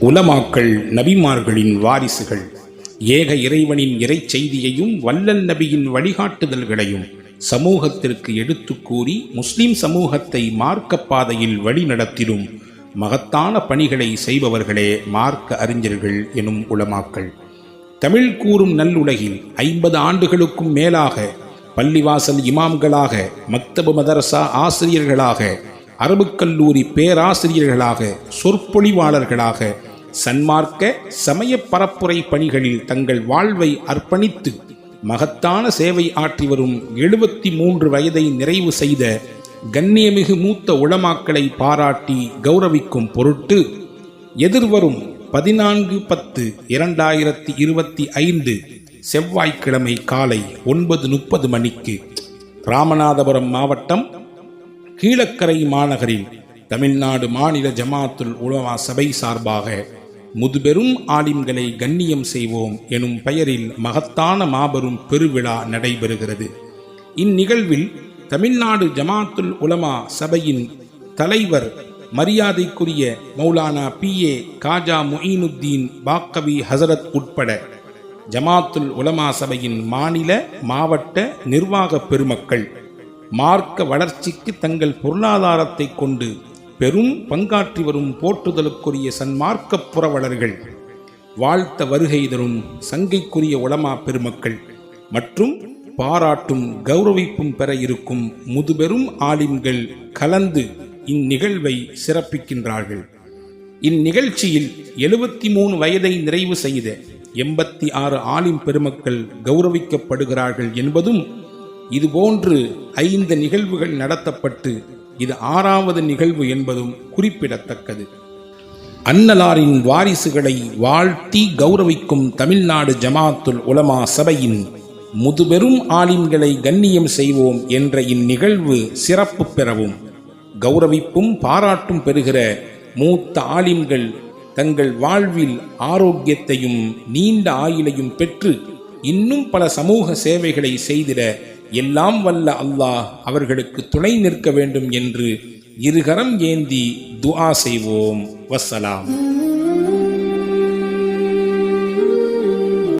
உலமாக்கள் நபிமார்களின் வாரிசுகள் ஏக இறைவனின் இறை செய்தியையும் வல்லல் நபியின் வழிகாட்டுதல்களையும் சமூகத்திற்கு எடுத்து கூறி முஸ்லிம் சமூகத்தை மார்க்க பாதையில் வழிநடத்திடும் மகத்தான பணிகளை செய்பவர்களே மார்க்க அறிஞர்கள் எனும் உலமாக்கள். தமிழ் கூறும் நல்லுலகில் ஐம்பது ஆண்டுகளுக்கும் மேலாக பள்ளிவாசல் இமாம்களாக மக்தபு மதரசா ஆசிரியர்களாக அரபுக் கல்லூரி பேராசிரியர்களாக சொற்பொழிவாளர்களாக சன்மார்க்க சமய பரப்புரை பணிகளில் தங்கள் வாழ்வை அர்ப்பணித்து மகத்தான சேவை ஆற்றி வரும் எழுபத்தி மூன்று வயதை நிறைவு செய்த கண்ணியமிகு மூத்த உளமாக்களை பாராட்டி கௌரவிக்கும் பொருட்டு எதிர்வரும் பதினான்கு பத்து இரண்டாயிரத்தி இருபத்தி ஐந்து செவ்வாய்க்கிழமை காலை ஒன்பது முப்பது மணிக்கு ராமநாதபுரம் மாவட்டம் கீழக்கரை மாநகரில் தமிழ்நாடு மாநில ஜமாத்துல் உலமா சபை சார்பாக முதுபெரும் ஆலிம்களை கண்ணியம் செய்வோம் எனும் பெயரில் மகத்தான மாபெரும் பெருவிழா நடைபெறுகிறது. இந்நிகழ்வில் தமிழ்நாடு ஜமாத்துல் உலமா சபையின் தலைவர் மரியாதைக்குரிய மௌலானா பி. ஏ. காஜா முயினுத்தீன் பாக்கவி ஹசரத் உட்பட ஜமாத்துல் உலமா சபையின் மாநில மாவட்ட நிர்வாக பெருமக்கள் மார்க்க வளர்ச்சிக்கு தங்கள் பொருளாதாரத்தை கொண்டு பெரும் பங்காற்றி வரும் போற்றுதலுக்குரிய சன்மார்க்க புறவலர்கள் வாழ்த்த வருகை தரும் சங்கைக்குரிய உளமா பெருமக்கள் மற்றும் பாராட்டும் கௌரவிப்பும் பெற இருக்கும் முதுபெரும் ஆலிம்கள் கலந்து இந்நிகழ்வை சிறப்பிக்கின்றார்கள். இந்நிகழ்ச்சியில் எழுபத்தி மூணு வயதை நிறைவு செய்த எண்பத்தி ஆறு ஆலிம் பெருமக்கள் கௌரவிக்கப்படுகிறார்கள் என்பதும் இதுபோன்று ஐந்து நிகழ்வுகள் நடத்தப்பட்டு இது ஆறாவது நிகழ்வு என்பதும் குறிப்பிடத்தக்கது. அன்னலாரின் வாரிசுகளை வாழ்த்தி கௌரவிக்கும் தமிழ்நாடு ஜமாத்துல் உலமா சபையின் முதுபெரும் ஆலிம்களை கண்ணியம் செய்வோம் என்ற இந்நிகழ்வு சிறப்பு பெறவும் கௌரவிப்பும் பாராட்டும் பெறுகிற மூத்த ஆலிம்கள் தங்கள் வாழ்வில் ஆரோக்கியத்தையும் நீண்ட ஆயுளையும் பெற்று இன்னும் பல சமூக சேவைகளை செய்திட எல்லாம் வல்ல அல்லாஹ் அவர்களுக்கு துணை நிற்க வேண்டும் என்று இருகரம் ஏந்தி துஆ செய்வோம். வஸ்ஸலாம்.